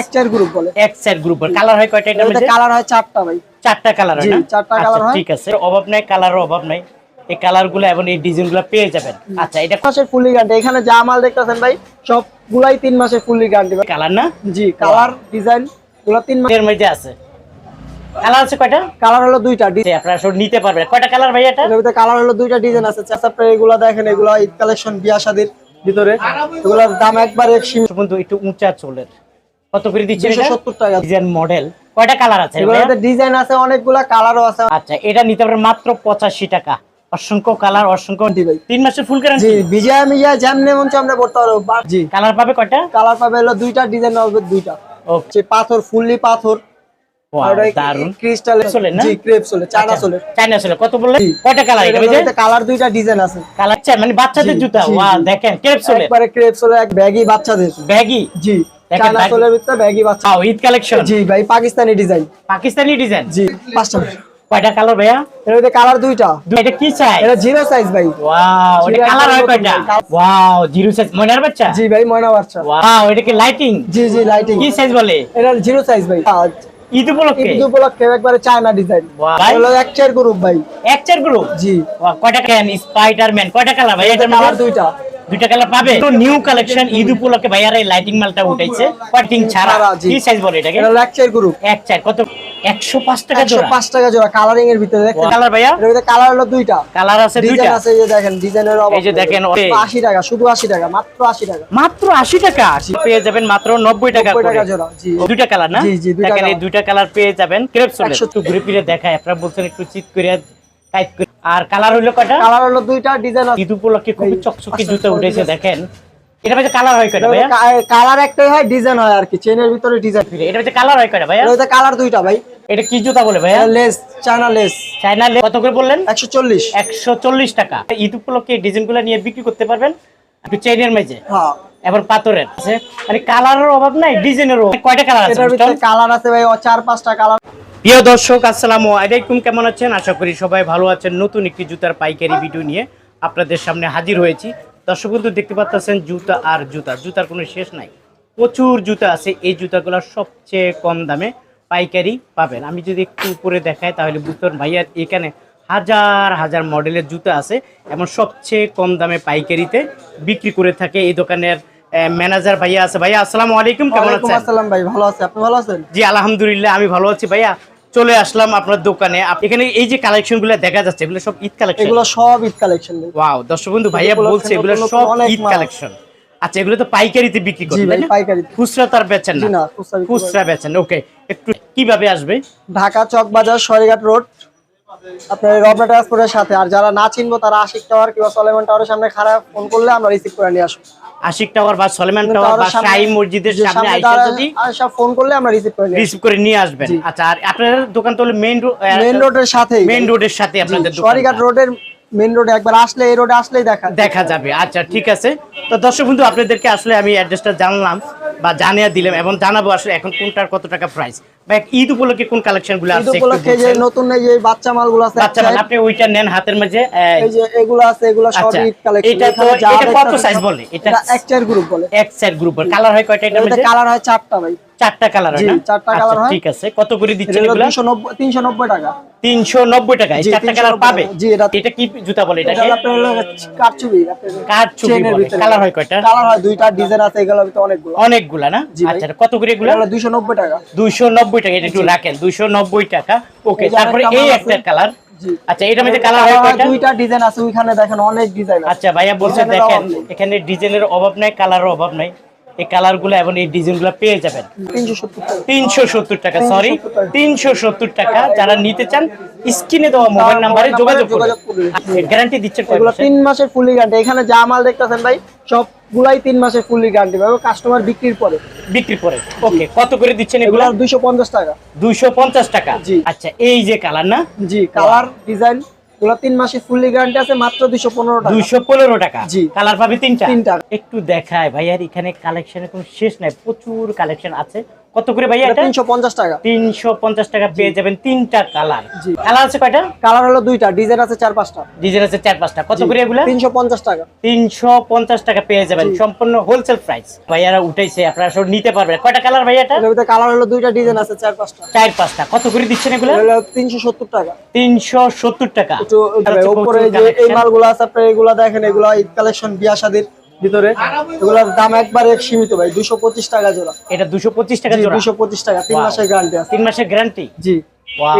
এক চার গ্রুপ বলে। এক সেট গ্রুপের কালার হয় কয়টা এটার মধ্যে? কালার হয় চারটা ভাই। চারটা কালার হয় না? চারটা আচ্ছা, colour হয়। ঠিক আছে। অভাব নাই কালারের অভাব নাই। এই কালারগুলো এবং এই ডিজাইনগুলো পেয়ে যাবেন। আচ্ছা এটা মাসের ফুললি গ্যারান্টি এখানে যা মাল দেখতেছেন ভাই সবগুলাই তিন মাসের ফুললি গ্যারান্টি কালার না? জি কালার ডিজাইনগুলো তিন মাস এর মধ্যে আছে। কালার আছে কয়টা? কালার হলো দুইটা যে আপনারা সব নিতে পারবেন। কয়টা কালার ভাই এটা? এর কালার হলো দুইটা ডিজাইন আছে। চাচাপটা এগুলো দেখেন এগুলো ঈদ কালেকশন বিয়া শাদির ভিতরে। এগুলোর দাম একবারে সীমিত। কিন্তু একটু উঁচা চুলের। কত করে দিচ্ছেন দুশো সত্তর টাকা। ডিজাইন মডেল কয়টা কালার আছে ভাইয়া? ডিজাইন আছে অনেকগুলা কালারও আছে। আচ্ছা এটা নিতে মাত্র পঁচাশি টাকা। অসংখ্য কালার অসংখ্য তিন মাসের ফুল জি গ্যারান্টি বিজয়া মিজয়া যেমনি মন চায় আমরা করতে পারব। জি কালার পাবে কয়টা? কালার পাবে হলো দুইটা ডিজাইন হবে দুইটা। ওকে পাথর ফুললি পাথর। মানে বাচ্চাদের জি, জুতা। জি, দেখেন ব্যাগই বাচ্চাদের। ব্যাগি জি। চায়না ভিতরে ব্যাগই বাচ্চা। আও ঈদ কালেকশন জি ভাই পাকিস্তানি ডিজাইন পাকিস্তানি ডিজাইন জি পাঁচটা। কয়টা কালার ভাইয়া? এর মধ্যে কালার দুইটা। এটা কি চাই এটা জিরো সাইজ ভাই। ওয়াও এটা কালার হয় কয়টা? ওয়াও জিরো সাইজ ময়নার বাচ্চা? জি ভাই ময়না বাচ্চা। ওয়াও এটা কি লাইটিং জি জি লাইটিং কি সাইজ বলে? এটা জিরো সাইজ ভাই। ঈদ উপলক্ষে? ঈদ উপলক্ষে একবারে চায়না ডিজাইন. ভাই। হলো গ্রুপ ভাই। এক চার গ্রুপ জি। কয়টা ক্যান স্পাইডারম্যান কয়টা কালার ভাই? এটা কালার দুইটা। দুইটা কালার পাবে? তো নিউ কালেকশন ঈদ উপলক্ষে ভাইয়ার এই লাইটিং মালটা উঠাইছে। লাইটিং ছাড়া। কি সাইজ বলে এটাকে? এটা হলো এক চার গ্রুপ এক চার কত? একশো পাঁচ টাকা জোড়া। পাঁচ টাকা জোড়া কালারিং এর ভিতরে দেখেন। কালার ভাইয়া? এর ভিতরে কালার হলো দুইটা। কালার আছে দুইটা। আছে এই যে দেখেন ডিজাইনের এই যে দেখেন, ওরে। আশি টাকা শুধু আশি টাকা মাত্র আশি টাকা। মাত্র আশি টাকা? পেয়ে যাবেন মাত্র নব্বই টাকা 90 টাকা করে। জোড়া, জি। দুইটা কালার না? জি, জি, দুইটা দেখেন এই দুইটা কালার পেয়ে যাবেন। একটু ঘুরে ফিরে দেখায় আপনারা বলছেন একটু চিত করে টাইপ করে। আর কালার হইল কয়টা? কালার হলো দুইটা ডিজাইন আছে। ঈদ উপলক্ষে খুবই চকচকে আচ্ছা, জুতা উঠেছে দেখেন। এটা মধ্যে কালার হয় কয়টা ভাইয়া? কালার একটাই হয় ডিজাইন হয় আর কি চেনের ভিতরে ডিজাইন। এটা মধ্যে কালার হয় কয়টা ভাইয়া? কালার দুইটা ভাই। এটা কি জুতা বলে ভাইয়া? Lace China lace. চাইনা লে- কত করে বললেন? একশো চল্লিশ। একশো চল্লিশ টাকা। ঈদ উপলক্ষে ডিজাইনগুলো নিয়ে বিক্রি করতে পারবেন। একটু চেইনের মেজে হ্যাঁ। এবার পাথরের। আছে। মানে কালারের অভাব নাই ডিজাইনের অভাব কয়টা কালার আছে এটার ভিতরে কালার আছে ভাই ও চার পাঁচটা কালার। প্রিয় দর্শক আসসালামু আলাইকুম। কেমন আছেন? আশা করি সবাই ভালো আছেন। নতুন একটি জুতার পাইকারি ভিডিও নিয়ে আপনাদের সামনে হাজির হয়েছি। দর্শক বন্ধু দেখতে পাচ্ছেন জুতা আর জুতা। জুতার কোনো শেষ নাই। প্রচুর জুতা আছে। এই জুতাগুলো সবচেয়ে কম দামে পাইকারি পাবেন। আমি যদি একটু উপরে দেখাই তাহলে বুঝতে পারেন ভাইয়ার এখানে হাজার হাজার মডেলের জুতা আছে। এবং সবচেয়ে কম দামে পাইকারিতে বিক্রি করে থাকে এই দোকানের ম্যানেজার ভাইয়া আছে। ভাইয়া আসসালামু আলাইকুম। কেমন আছেন? আসসালাম ভাই। ভালো আছে। আপনি ভালো আছেন? জি আলহামদুলিল্লাহ আমি ভালো আছি ভাইয়া। চলে আসলাম আপনার দোকানে। এখানে এই যে কালেকশনগুলো দেখা যাচ্ছে এগুলো সব ঈদ কালেকশন? এগুলো সব ঈদ কালেকশন ওয়াও দর্শক বন্ধু ভাইয়া বলছে এগুলো সব ঈদ কালেকশন। আচ্ছা এগুলো তো পাইকারিতে বিক্রি করেন তাই না? পাইকারি খুচরা তার বেচেন না। খুচরা বেচেন ওকে। একটু কীভাবে আসবে? ঢাকা চক বাজার সরিঘাট রোড। আপনার রবনা ট্রান্সপোর্টের সাথে। আর যারা না চিনবো তারা আশিক টাওয়ার কিংবা সলেমান টাওয়ারের সামনে খারাপ ফোন করলে আমরা রিসিভ করে নিয়ে আসব। আশিক টাওয়ার বা সলেমান টাওয়ার বা শাহী মসজিদের সামনে আইসা যদি আচ্ছা ফোন করলে আমরা রিসিভ করে নিয়ে রিসিভ করে নিয়ে আসবেন। আচ্ছা আর আপনাদের দোকান তো মেইন রোড মেইন রোডের সাথে মেইন রোডের সাথে আপনাদের সরিঘাট দোকান রোডের মেইন রোডে একবার আসলে এই রোডে আসলেই দেখা দেখা যাবে। আচ্ছা ঠিক আছে। তো দর্শক বন্ধু আপনাদেরকে আসলে আমি অ্যাড্রেসটা জানলাম বা জানিয়ে দিলাম এবং জানাব আসলে এখন কোনটার কত টাকা প্রাইস বা ঈদ উপলক্ষে কোন কালেকশনগুলো আছে উপলক্ষে যে নতুন যে বাচ্চা মালগুলো আছে বাচ্চা আপনি ওইটা নেন হাতের মাঝে এই যে এগুলো আছে এগুলো সব আচ্ছা, ঈদ কালেকশন এটা তো এটা কত সাইজ বলে? এটা এক চার গ্রুপ বলে। কালার হয় কয়টা কালার হয় চারটা ভাই। চারটা কালার হয় না? চারটা আচ্ছা, colour হয়। ঠিক আছে। কত করে দিচ্ছেন এগুলো 290 390 টাকা। 390 টাকা। এই চারটা কালার পাবে? জি, এটা- এটা কি জুতা বলে এটাকে? আপনার বলে। কালার হয় কয়টা? কালার হয় দুইটা ডিজাইন আছে এগুলোর ভিতরে অনেকগুলো। অনেকগুলা না? আচ্ছা কত করে এগুলা? এটা হলো 290 টাকা। দুইশো নব্বই টাকা এটা একটু রাখেন। দুইশো নব্বই টাকা। ওকে তারপরে এই একটা কালার আচ্ছা এটার মধ্যে কালার হয় কয়টা? দুইটা ডিজাইন আছে ওইখানে দেখেন অনেক ডিজাইন আছে। আচ্ছা ভাইয়া বলছে দেখেন এখানে ডিজাইনের অভাব নাই কালারের অভাব নাই। এই কালারগুলো এবং এই ডিজাইনগুলো পেয়ে যাবেন। তিনশো সত্তর টাকা সরি তিনশো সত্তর টাকা যারা নিতে চান স্ক্রিনে দেওয়া মোবাইল নাম্বারে যোগাযোগ। করুন। গ্যারান্টি দিচ্ছেন কয় তিন মাসের ফুললি গ্যারান্টি এখানে যা মাল দেখতেছেন ভাই সবগুলাই তিন মাসের ফুললি গ্যারান্টি পাবে কাস্টমার বিক্রির পরে। বিক্রি করে ওকে কত করে দিচ্ছেন এগুলো এগুলো? 250 টাকা। দুইশো পঞ্চাশ টাকা। জি। আচ্ছা এই যে কালার না? জি কালার ডিজাইন এগুলো তিন মাসে ফুললি গ্যারান্টি আছে মাত্র 215 টাকা দুইশো পনেরো টাকা জি। কালার পাবে তিনটা তিনটা। একটু দেখায় ভাইয়ার এখানে কালেকশন কোনো শেষ নাই প্রচুর কালেকশন আছে কত করে ভাইয়া এটা? তিনশো পঞ্চাশ টাকা। তিনশো পঞ্চাশ টাকা পেয়ে যাবেন তিনটা কালার। কালার আছে কয়টা? কালার হলো দুইটা ডিজাইন আছে চার পাঁচটা। ডিজাইন আছে চার পাঁচটা। কত করে এগুলা? তিনশো পঞ্চাশ টাকা। তিনশো পঞ্চাশ টাকা পেয়ে যাবেন। সম্পূর্ণ হোলসেল প্রাইস ভাইয়ারা উঠাইছে আপনারা সব নিতে পারবেন। কয়টা কালার ভাইয়া এটা? এর কালার হলো দুইটা ডিজাইন আছে চার পাঁচটা। চার পাঁচটা। কত করে দিচ্ছেন এগুলা? হলো তিনশো সত্তর টাকা। তিনশো সত্তর টাকা। উপরে যে এই মালগুলো আছে আপনার এগুলো দেখেন এগুলো ঈদ কালেকশন বিয়া শাদির। ভিতরে এগুলোর দাম একবারে সীমিত ভাই দুশো পঁচিশ টাকা জোড়া। এটা দুশো পঁচিশ টাকা জোড়া? দুশো পঁচিশ টাকা তিন মাসের গ্যারান্টি আছে। তিন মাসের গ্যারান্টি জি।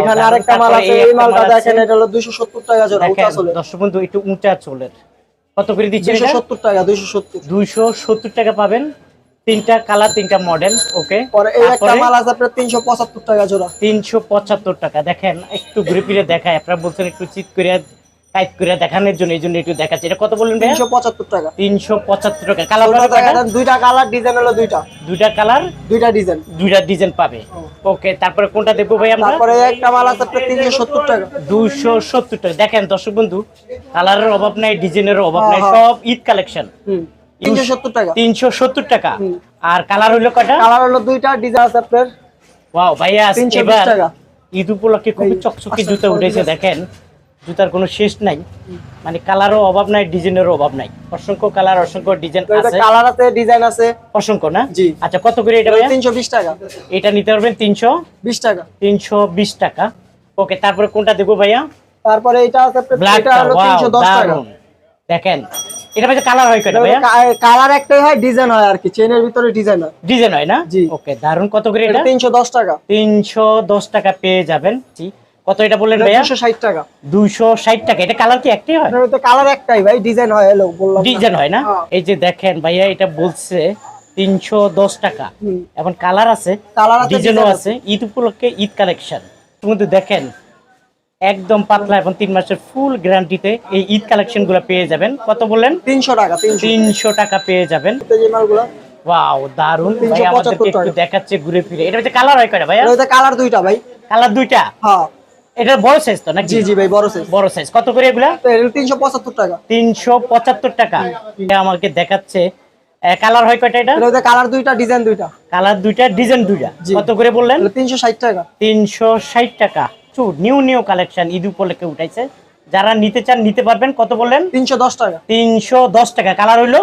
এখানে আরেকটা মাল আছে এই মালটা দেখেন এটা হলো দুশো সত্তর টাকা জোড়া চলে দর্শক বন্ধু একটু উঁচা চুলের। কত করে দিচ্ছেন দুশো সত্তর টাকা দুশো সত্তর। দুইশো সত্তর টাকা পাবেন। তিনটা কালার তিনটা মডেল ওকে পরে এই একটা মাল আছে আপনার তিনশো পঁচাত্তর টাকা জোড়া। দেখেন একটু ঘুরে ফিরে দেখায়। আপনারা বলছেন একটু চিত করে টাইপ করে দেখানোর জন্য এই জন্য একটু দেখাচ্ছি। এটা কত বললেন ভাইয়া? তিনশো পঁচাত্তর টাকা। তিনশো পঁচাত্তর টাকা। কালার দুইটা কালার ডিজাইন হলো দুইটা। দুইটা কালার দুইটা ডিজাইন দুইটা ডিজাইন পাবে। ওকে তারপরে কোনটা দেখব ভাই আমরা? তারপরে একটা মাল আছে আপনার তিনশো সত্তর টাকা। দেখেন দর্শক বন্ধু কালারের অভাব নাই ডিজাইনের অভাব নাই হ্যাঁ, সব ঈদ কালেকশন হুম। তিনশো সত্তর টাকা। তিনশো সত্তর টাকা। আর কালার হইল কয়টা? কালার হলো দুইটা ডিজাইন আছে আপনার ওয়াও ভাইয়া আজ 320 এবার টাকা। ঈদ উপলক্ষে খুবই চকচকে জুতা উঠেছে দেখেন। জুতার কোনো শেষ নাই। মানে কালারও অভাব নাই ডিজাইনেরও অভাব নাই। অসংখ্য কালার অসংখ্য ডিজাইন আছে। কালার আছে ডিজাইন আছে। অসংখ্য না? জি। আচ্ছা কত করে এটা ভাইয়া? তিনশো বিশ টাকা। এটা নিতে পারবেন তিনশো বিশ টাকা। তিনশো বিশ টাকা। ওকে তারপরে কোনটা দেবো ভাইয়া? তারপরে এটা আছে এটা হলো তিনশো দশ টাকা। দেখেন এটা ভাই কালার হয় কয়টা ভাইয়া? কালার একটাই হয় ডিজাইন হয় আর কি। চেনের ভিতরে ডিজাইন হয়। ডিজাইন হয় না? জি। ওকে দারুণ কত করে এটা এটা? তিনশো দশ টাকা। তিনশো দশ টাকা পেয়ে যাবেন। জি। কত এটা বললেন ভাইয়া? দুশো ষাট টাকা। দুইশো ষাট টাকা। এটা কালার কি একটাই হয়? এটার ভিতরে কালার একটাই ভাই ডিজাইন হয় এলো বললাম ডিজাইন হয় না? হ্যাঁ। এই যে দেখেন ভাইয়া এটা বলছে তিনশো দশ টাকা। এখন কালার আছে কালার আছে ডিজাইনও আছে ঈদ উপলক্ষে ঈদ কালেকশন। কিন্তু দেখেন একদম পাতলা এবং তিন মাসের ফুল গ্যারান্টিতে এই ঈদ কালেকশনগুলো পেয়ে যাবেন। কত বললেন? তিনশো টাকা তিনশো। টাকা পেয়ে যাবেন। যে মালগুলো। ওয়াও দারুণ ভাই 375 আমাদেরকে একটু দেখাচ্ছে ঘুরে ফিরে। এটা হচ্ছে কালার হয় কয়টা ভাইয়া? এটা কালার দুইটা ভাই। কালার দুইটা? হ্যাঁ। এটা বড় সাইজ তো নাকি? জি জি ভাই বড় সাইজ বড় সাইজ কত করে এগুলা? তো এটা তিনশো পঁচাত্তর টাকা। তিনশো পঁচাত্তর টাকা। এটা আমাকে দেখাচ্ছে। কালার হয় কয়টা এটা? এটা কালার দুইটা ডিজাইন দুইটা। কালার দুইটা ডিজাইন দুইটা। কত করে বললেন? এটা তিনশো ষাট টাকা। তিনশো ষাট টাকা। চু নিউ নিউ কালেকশন ঈদ উপলক্ষে উঠাইছে। যারা নিতে চান নিতে পারবেন। কত বললেন? তিনশো দশ টাকা। তিনশো দশ টাকা। কালার হইল?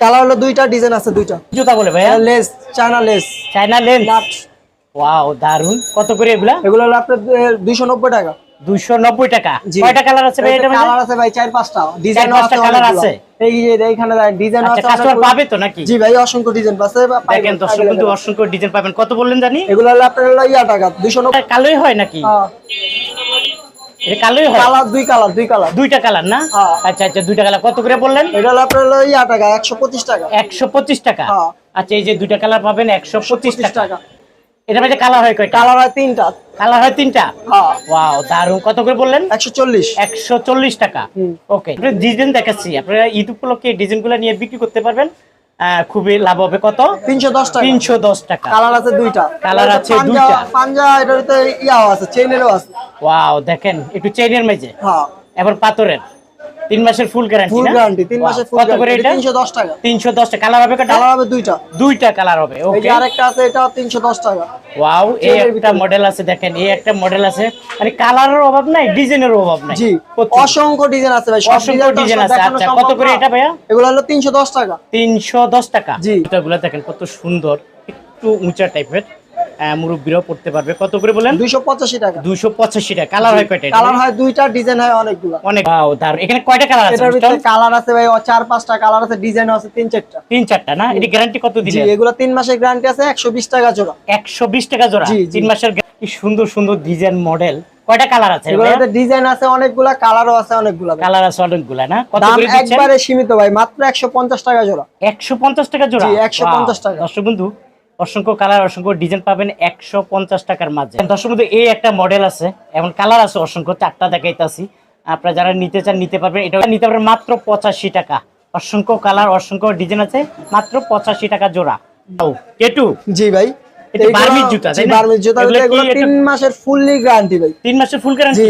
কালার হলো দুইটা ডিজাইন আছে দুইটা। জুতা বলে ভাইয়া? লেস চায়না লেস চাইনা লেন্স নাট ওয়াও দারুণ কত করে এগুলা? এগুলো হলো আপনার দুইশো নব্বই টাকা। দুইশো নব্বই টাকা। কয়টা কালার আছে ভাই এটা কালার আছে ভাই চার পাঁচটা। ডিজাইন আছে অনেকগুলো। আছে? এই যে এইখানে ডিজাইন আচ্ছা আছে কাস্টমার পাবে তো নাকি? জি ভাই অসংখ্য ডিজাইন আছে। দেখেন দর্শক। কিন্তু অসংখ্য ডিজাইন পাবেন। কত বললেন জানি? এগুলো হলো আপনার হলো ইয়া টাকা দুইশো নব্বই। এটা কালোই হয় নাকি? এটা কালোই হয়? কালার দুই কালার দুই কালার। দুইটা কালার না? হ্যাঁ। আচ্ছা আচ্ছা দুইটা কালার। কত করে বললেন? এটা হলো আপনার হলো ইয়া টাকা একশো পঁচিশ টাকা। একশো পঁচিশ টাকা? হ্যাঁ। আচ্ছা এই যে দুইটা কালার পাবেন একশো পঁচিশ 25 টাকা। টাকা। এটা মধ্যে কালার হয় কয়টা? কালার হয় তিনটা। কালার হয় তিনটা? হ্যাঁ। ওয়াও দারুণ কত করে বললেন? একশো চল্লিশ। একশো চল্লিশ টাকা। ওকে ডিজাইন দেখাচ্ছি। আপনারা ঈদ উপলক্ষে ডিজাইনগুলো নিয়ে বিক্রি করতে পারবেন। আহ, খুবই লাভ হবে। কত? তিনশো দশ টাকা। তিনশো দশ টাকা। কালার আছে দুইটা। কালার আছে দুইটা। পাঞ্জা এটার ভিতরে ইয়াও আছে চেইনেরও আছে। ওয়াও দেখেন একটু চেইনের মেজে হ্যাঁ। এবার পাথরের। তিন মাসের ফুল গ্যারান্টি ফুল গ্যারান্টি তিন মাসের ফুল কত করে তিনশো দশ টাকা। তিনশো দশ টাকা। কালার হবে কালার হবে দুইটা। দুইটা কালার হবে এই ওকে যে আরেকটা আছে এটা তিনশো দশ টাকা। ওয়াও এই একটা মডেল আছে দেখেন এই একটা মডেল আছে। মানে কালারের অভাব নাই ডিজাইনের অভাব নাই। জি অসংখ্য ডিজাইন আছে ভাই অসংখ্য ডিজাইন আছে। আচ্ছা কত করে এটা ভাইয়া? এগুলো হলো তিনশো দশ টাকা। তিনশো দশ টাকা। জি। জুতাগুলো দেখেন কত সুন্দর একটু উঁচা টাইপের মুরব্বীরাও পড়তে পারবে। কত করে বলেন? দুইশো পঁচাশি টাকা। দুশো পঁচাশি টাকা। কালার হয় কয়টা? কালার হয় দুইটা ডিজাইন হয় অনেকগুলো। অনেক দারুণ। এখানে কয়টা কালার আছে এটার ভিতরে কালার আছে ভাই চার পাঁচটা কালার আছে ডিজাইন আছে তিন চারটা। তিন চারটা না? এটি গ্যারান্টি কত জি এগুলো তিন মাসের গ্যারান্টি আছে একশো বিশ টাকা জোড়া। একশো বিশ টাকা জোড়া। তিন মাসের কি সুন্দর সুন্দর ডিজাইন মডেল কয়টা কালার আছে এগুলোতে ডিজাইন আছে অনেকগুলা কালারও আছে অনেকগুলা কালার আছে অনেকগুলা না? কত করে দিচ্ছেন? একবারে সীমিত ভাই মাত্র একশো পঞ্চাশ টাকা জোড়া। একশো পঞ্চাশ টাকা জোড়া? জি, 150 টাকা। দর্শক বন্ধু অসংখ্য কালার অসংখ্য ডিজাইন পাবেন একশো পঞ্চাশ টাকার মাঝে। দর্শক বন্ধু এই একটা মডেল আছে এমন কালার আছে অসংখ্য চারটা দেখাইতেছি। আপনারা যারা নিতে চান নিতে পারবেন। এটা নিতে পারবেন মাত্র পঁচাশি টাকা। অসংখ্য কালার অসংখ্য ডিজাইন আছে মাত্র পঁচাশি টাকা জোড়া। কেটু? জি ভাই। এটা বার্মিজ জুতা তাই না? বার্মিজ জুতা এগুলো কি তিন মাসের ফুললি গ্যারান্টি ভাই। মাসের ফুল জি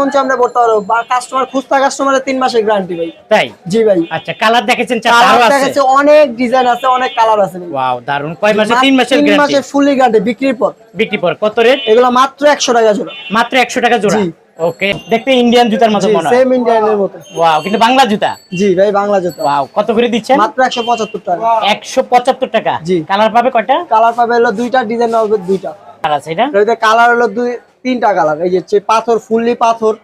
মন আমরা পারব। বা কাস্টমার খুচরা কাস্টমারের মাসের গ্যারান্টি ভাই। তাই? জি ভাই। আচ্ছা কালার দেখেছেন চারটা আরও আছে। দেখাচ্ছে অনেক ডিজাইন আছে অনেক কালার আছে। ওয়াও দারুণ কয় মাসে? তিন মাসের মাসের ফুললি গ্যারান্টি বিক্রির পর। বিক্রি পর। কত রেট এগুলো মাত্র একশো টাকা জোড়া। মাত্র একশো টাকা জোড়া। ওকে দেখতে ইন্ডিয়ান জুতার মতো মনে হয়। সেম ইন্ডিয়ানের মতো। ওয়াও কিন্তু বাংলা জুতা? জি ভাই বাংলা জুতা। ওয়াও কত করে দিচ্ছেন? মাত্র একশো পঁচাত্তর টাকা। একশো পঁচাত্তর টাকা? জি। কালার পাবে কয়টা? কালার পাবে হলো দুইটা ডিজাইন হবে দুইটা। কালার আছে এটা? কালার হলো দুই তিনটা কালার এই যে পাথর ফুললি পাথর।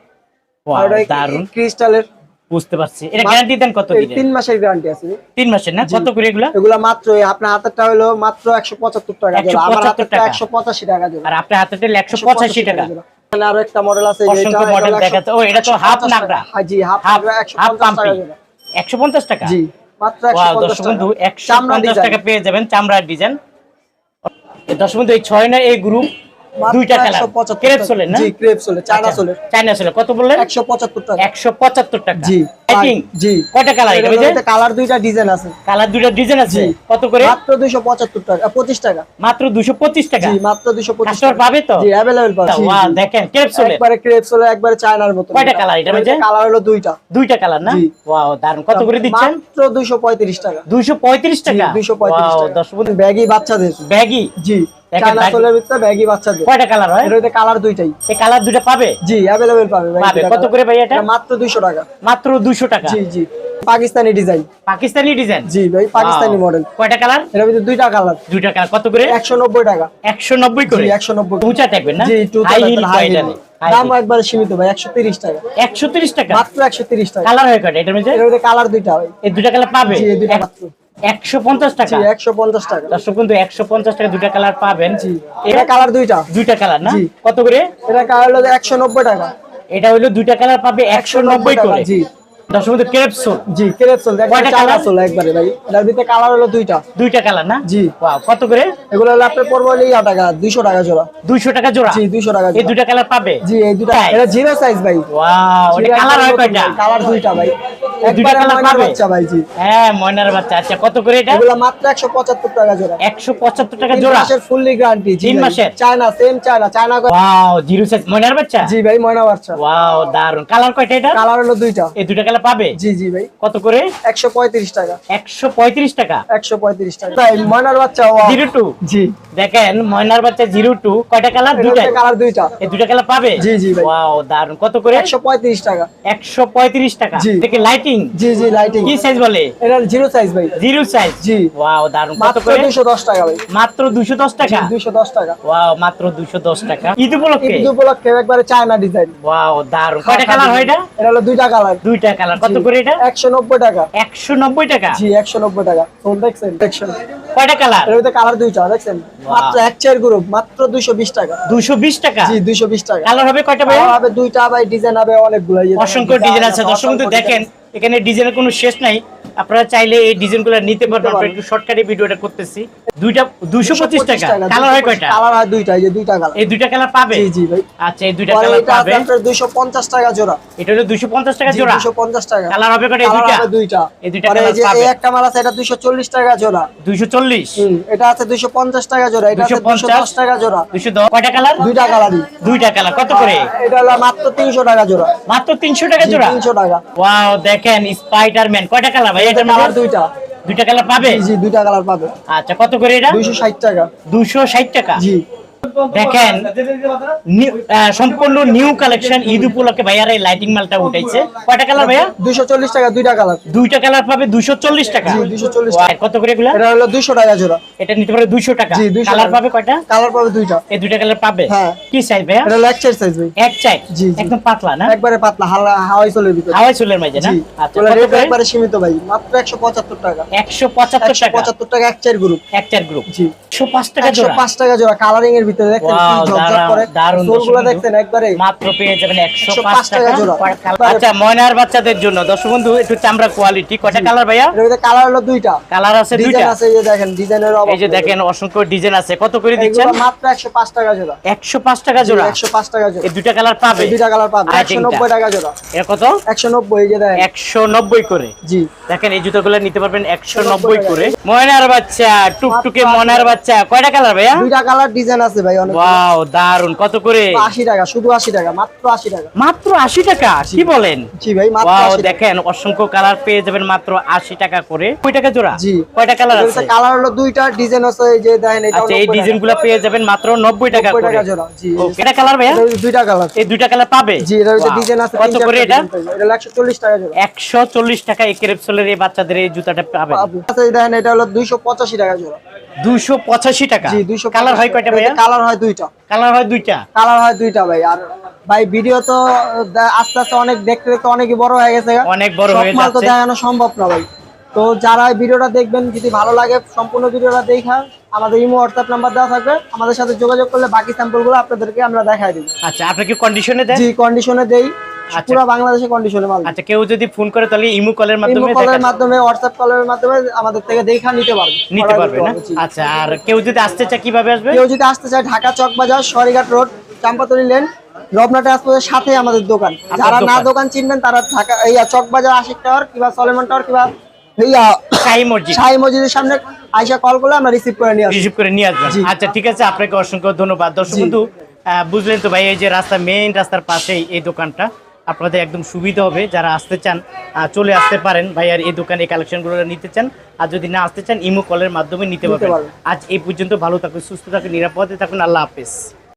আর দারুণ ক্রিস্টালের বুঝতে পারছি। এটা গ্যারান্টি দেন কত এই দিনে তিন মাসের গ্যারান্টি আছে। তিন মাসের না? কত করে এগুলা? এগুলা মাত্র আপনার হাতেরটা হলো মাত্র একশো পঁচাত্তর টাকা জোড়া আমার 175 হাতেরটা টাকা। একশো পঁচাশি টাকা জোড়া আর আপনার হাতে তেল একশো পঁচাশি টাকা। জোড়া। এখানে আরও একটা মডেল আছে অসংখ্য যেটা- দেখাতে ও, এটা তো হাফ নাগরা। হ্যাঁ, জি হাফ হাফ নাগরা একশো হাফ পঞ্চাশ টাকা পাম্পি জোড়া। একশো পঞ্চাশ টাকা? জি মাত্র একশো ওয়াও পঞ্চাশ দর্শক টাকা। বন্ধু একশো চামড়া পঞ্চাশ ডিজাইন টাকা পেয়ে যাবেন চামড়ার ডিজাইন দর্শক বন্ধু এই ছয় না এই গ্রুপ দুইটা কালার ক্রেপ সোলের না? জি ক্রেপ সোলের চায়না আচ্ছা, চায়না সোলের কত বললেন? একশো পঁচাত্তর টাকা। একশো পঁচাত্তর টাকা। জি Lighting? জি। কয়টা কালার এটা বুঝে কালার দুইটা ডিজাইন আছে। কালার দুইটা ডিজাইন আছে? কত করে? মাত্র দুইশো পঁচাত্তর টাকা পঁচিশ টাকা। মাত্র দুশো পঁচিশ টাকা? জি মাত্র দুইশো পঁচিশ কাস্টমার পাবে তো? জি অ্যাভেলেবেল পাবে। জি, দেখেন ক্রেপ সোলের একবারে ক্রেপ সোলের একবারে চায়নার মতো। কয়টা colour এটা? কালার হলো দুইটা। দুইটা কালার না? ওয়াও দারুণ কত করে দিচ্ছেন? মাত্র দুইশো পঁয়ত্রিশ টাকা। দুইশো পঁয়ত্রিশ টাকা? দুইশো পঁয়ত্রিশ ওয়াও, টাকা। দর্শক বন্ধু। ব্যাগি বাচ্চাদের। ব্যাগি জি। সোলের ভিতরে ব্যাগি বাচ্চাদের। কয়টা কালার হয়? এর কালার দুইটাই। এই কালার দুইটা পাবে? জি অ্যাভেলেবেল পাবে পাবে। কত করে ভাই এটা? মাত্র দুইশো টাকা। মাত্র দুশো টাকা। জি জি। পাকিস্তানি ডিজাইন। পাকিস্তানি ডিজাইন? জি ভাই পাকিস্তানি মডেল কয়টা কালার? এর ভিতরে দুইটা কালার। দুইটা কালার। কত করে? একশো নব্বই টাকা। একশো নব্বই করে? জি একশো নব্বই। উঁচা টাইপের না? জি একটু হাই হিল কয়টা দাম একবারে সীমিত ভাই একশো তিরিশ টাকা। একশো তিরিশ টাকা? মাত্র একশো তিরিশ টাকা। কালার হয় কয়টা? এটার মধ্যে? এর ভিতরে কালার দুইটা ভাই। এই দুইটা কালার পাবে? জি এই দুইটা মাত্র। একশো পঞ্চাশ টাকা। জি একশো পঞ্চাশ টাকা। দর্শক কিন্তু টাকা দুইটা কালার পাবেন। এটা কালার দুইটা। দুইটা কালার না? কত করে? এটা কালার হলো একশো নব্বই টাকা। এটা হলো দুইটা কালার পাবে একশো নব্বই টাকা, করে। জি। দর্শক কিন্তু ক্রেপসোল জি ক্রেপ কয়টা চায়না সোল একবারে ভাই। এটার ভিতরে কালার হলো দুইটা। দুইটা কালার না? জি। ওয়াও কত করে? এগুলো হলো আপনার পড়ব হলো টাকা জোড়া। টাকা জোড়া? জি দুইশো টাকা এই দুইটা কালার পাবে? জি এই দুটা এটা জিরো সাইজ ভাই। ওয়াও এটা কালার হয় কয়টা? কালার দুইটা ভাই। দুইটা একবারে ময়নার পাবে? বাচ্চা ভাই জি। হ্যাঁ ময়নার বাচ্চা। আচ্ছা কত করে এটা? এগুলো মাত্র একশো পঁচাত্তর টাকা জোড়া। একশো পঁচাত্তর টাকা জোড়া? মাসের ফুললি গ্যারান্টি মাসের? China same China. China wow zero size ময়নার বাচ্চা? জি ভাই ময়না বাচ্চা। ওয়াও দারুণ কালার কয়টা এটা? কালার হলো দুইটা। এই দুইটা কালার পাবে? জি জি ভাই। কত করে? একশো পঁয়ত্রিশ টাকা। একশো পঁয়ত্রিশ টাকা? একশো পঁয়ত্রিশ টাকা। ভাই ময়নার বাচ্চা ও জিরো টু। জি। দেখেন ময়নার বাচ্চা জিরো টু। কয়টা কালার? দুটাই কালার দুইটা। এই দুইটা কালার পাবে? জি, জি ভাই। ওয়াও দারুণ কত করে? একশো পঁয়ত্রিশ টাকা। একশো পঁয়ত্রিশ টাকা। জি। দেখে লাইটিং জি জি লাইটিং কি সাইজ বলে? এটা জিরো সাইজ ভাই। জিরো সাইজ জি। ওয়াও দারুণ কত করে? দুশো দশ টাকা ভাই। মাত্র দুশো দশ টাকা? দুশো দশ টাকা। ওয়াও মাত্র দুশো দশ টাকা। ঈদ উপলক্ষে? ঈদ উপলক্ষে একবারে চায়না ডিজাইন ওয়াও দারুণ কয়টা কালার হয় এটা? এটা হলো দুইটা কালার। দুইটা কালার কত করে এটা? একশো নব্বই টাকা। একশো নব্বই টাকা? জি একশো নব্বই টাকা। ফোন দেখছেন? দেখছেন? কয়টা কালার? এর ভিতরে কালার দুইটা দেখছেন? মাত্র এক চার গ্রুপ মাত্র দুইশো বিশ টাকা। দুশো বিশ টাকা? জি দুইশো বিশ টাকা। কালার হবে কয়টা ভাই? হবে দুইটা ভাই ডিজাইন হবে অনেকগুলো অসংখ্য ডিজাইন আছে। দর্শক দেখেন এখানে ডিজাইনের কোনো শেষ নাই। আপনারা চাইলে এই ডিজাইনগুলো নিতে পারবেন। আমরা একটু শর্টকাটে ভিডিওটা করতেছি। দুইটা দুশো পঁচিশ টাকা। কালার হয় কয়টা? কালার হয় দুইটা এই যে দুইটা কালার এই দুইটা কালার পাবে? জি জি ভাই। আচ্ছা এই দুইটা কালার পাবে? আপনার দুইশো পঞ্চাশ টাকা জোড়া। এটা হলো দুশো পঞ্চাশ টাকা জোড়া। দুশো পঞ্চাশ টাকা। কালার হবে কয়টা? এই কালার দুইটা? দুইটা। এই দুইটা কালার যে পাবে। এই একটা মাল আছে এটা দুইশো চল্লিশ টাকা জোড়া। দুইশো চল্লিশ? হুম, এটা আছে দুইশো পঞ্চাশ টাকা জোড়া। এটা আছে দুইশো 250 টাকা জোড়া। দুইশো দশ। কয়টা কালার দুইটা কালারই দুইটা কালার কত করে? এটা হলো মাত্র তিনশো টাকা জোড়া। মাত্র তিনশো টাকা জোড়া? তিনশো টাকা। ওয়াও দেখেন স্পাইডারম্যান কয়টা কালার ভাই? এটা কালার মধ্যে দুইটা। দুইটা। কালার পাবে? জি জি দুইটা কালার পাবে। আচ্ছা কত করে এটা? দুইশো ষাট টাকা। দুশো ষাট টাকা। জি। দেখেন সম্পূর্ণ নিউ কালেকশন ঈদ উপলক্ষে ভাইয়ার এই লাইটিং মালটা উঠাইছে। কয়টা কালার ভাইয়া? দুইশো চল্লিশ টাকা দুইটা কালার দুইটা কালার পাবে দুশো চল্লিশ টাকা? জি, 240 কত করে এগুলা? এটা হলো দুইশো টাকা জোড়া। এটা নিতে পারে দুইশো টাকা। কালার পাবে কয়টা? কালার পাবে দুইটা। এই দুইটা কালার পাবে? হ্যাঁ। কি সাইজ ভাইয়া? এটা হলো একচের সাইজ ভাই। এক চাই। একদম পাতলা না? একবারে পাতলা হাওয়াই চলের ভিতরে। হাওয়াই চুলের মাঝে না? আচ্ছা রেট একবারে সীমিত ভাই। মাত্র একশো পঁচাত্তর টাকা। একশো পঁচাত্তর একশো টাকা পঁচাত্তর টাকা এক চার গ্রুপ এক চার গ্রুপ জি। একশো পাঁচ টাকা একশো জোড়া পাঁচ টাকা জোড়া। কালারিং এর ভিতরে কি ঝকঝক করে। সোলগুলো একবারে মাত্র পেয়ে যাবেন একশো 105 টাকা? আচ্ছা ময়নার বাচ্চাদের জন্য। দর্শক বন্ধু একটু চামড়া কোয়ালিটি কয়টা কালার ভাইয়া? এর ভিতরে কালার হলো দুইটা। কালার আছে দুইটা? আছে এই যে দেখেন ডিজাইনের অভাব এই যে দেখেন অসংখ্য ডিজাইন আছে। কত করে দিচ্ছেন? মাত্র 105 টাকা জোড়া। একশো পাঁচ টাকা জোড়া? 105 টাকা জোড়া। এই দুইটা কালার পাবে? দুইটা কালার আর 190 টাকা জোড়া। এর কত? 190 এই যে দেখেন। একশো নব্বই করে? জি। দেখেন এই জুতোগুলো নিতে পারবেন একশো নব্বই করে। ময়নার বাচ্চা টুকটুকে ময়নার বাচ্চা। কয়টা কালার ভাইয়া? দুইটা কালার ডিজাইন আছে ভাই অনেক ওয়াও দারুণ কত করে? 80 টাকা শুধু 80 টাকা মাত্র 80 টাকা। মাত্র আশি টাকা? কি বলেন? জি ভাই মাত্র ওয়াও 80 দেখেন অসংখ্য কালার পেয়ে যাবেন মাত্র আশি টাকা করে। কয় টাকা জোড়া? জি। কয়টা কালার আছে? কালার হলো দুইটা ডিজাইন আছে এই যে দেখেন এটা আচ্ছা এই ডিজাইনগুলো পেয়ে যাবেন মাত্র নব্বই টাকা 90 করে। টাকা জোড়া জি। ওকে এটা কালার ভাইয়া? দুইটা কালার। এই দুইটা কালার পাবে? জি এর Wow. ডিজাইন আছে কত করে এটা? এটা 140 টাকা জোড়া। একশো চল্লিশ টাকা এই ক্রেপসোলের এই বাচ্চাদের এই জুতাটা পাবেন। আচ্ছা এই দেখেন এটা হলো 285 টাকা জোড়া। দুইশো পঁচাশি টাকা। জি 200 কালার হয় কয়টা কালার হয় দুইটা। কালার হয় দুইটা? কালার হয় দুইটা ভাই। আর ভাই ভিডিও তো আস্তে আস্তে অনেক দেখতে দেখতে বড় হয়ে গেছে। অনেক বড় হয়ে তো দেখানো সম্ভব না ভাই। তো যারা ভিডিওটা দেখবেন যদি ভালো লাগে সম্পূর্ণ ভিডিওটা দেখা আমাদের ইমো হোয়াটসঅ্যাপ নাম্বার দেওয়া থাকবে। আমাদের সাথে যোগাযোগ করলে বাকি স্যাম্পলগুলো আপনাদেরকে আমরা দেখাই দিই আচ্ছা আপনি কি কন্ডিশনে দেন? জি কন্ডিশনে দেই। আচ্ছা। পুরো বাংলাদেশে কন্ডিশনে মাল আচ্ছা কেউ যদি ফোন করে তাহলে ইমো কলের মাধ্যমে কলের মাধ্যমে হোয়াটসঅ্যাপ কলের মাধ্যমে আমাদের থেকে দেখা নিতে পারবে। নিতে পারবে না? আচ্ছা আর কেউ যদি আসতে চায় কীভাবে আসবে? কেউ যদি আসতে চায় ঢাকা চক বাজার সরিঘাট রোড চাম্পাতলি লেন রবনা ট্রান্সপোর্টের সাথে আমাদের দোকান। যারা না দোকান। চিনবেন তারা ঢাকা এই চক বাজার আশিক টাওয়ার কিংবা সলেমন টাওয়ার কিংবা মসজিদ। শাহী মসজিদের সামনে আইসা কল করলে আমরা রিসিভ করে নিয়ে রিসিভ করে নিয়ে আসবেন। আচ্ছা ঠিক আছে আপনাকে অসংখ্য ধন্যবাদ। দর্শক বন্ধু বুঝলেন তো ভাই এই যে রাস্তা মেইন রাস্তার পাশেই এই দোকানটা। আপনাদের একদম সুবিধা হবে যারা আসতে চান চলে আসতে পারেন। ভাই আর এই দোকানে এই কালেকশনগুলো নিতে চান আর যদি না আসতে চান ইমো কলের মাধ্যমে নিতে পারবেন। আজ এই পর্যন্ত ভালো থাকুন সুস্থ থাকুন নিরাপদে থাকুন আল্লাহ হাফেজ।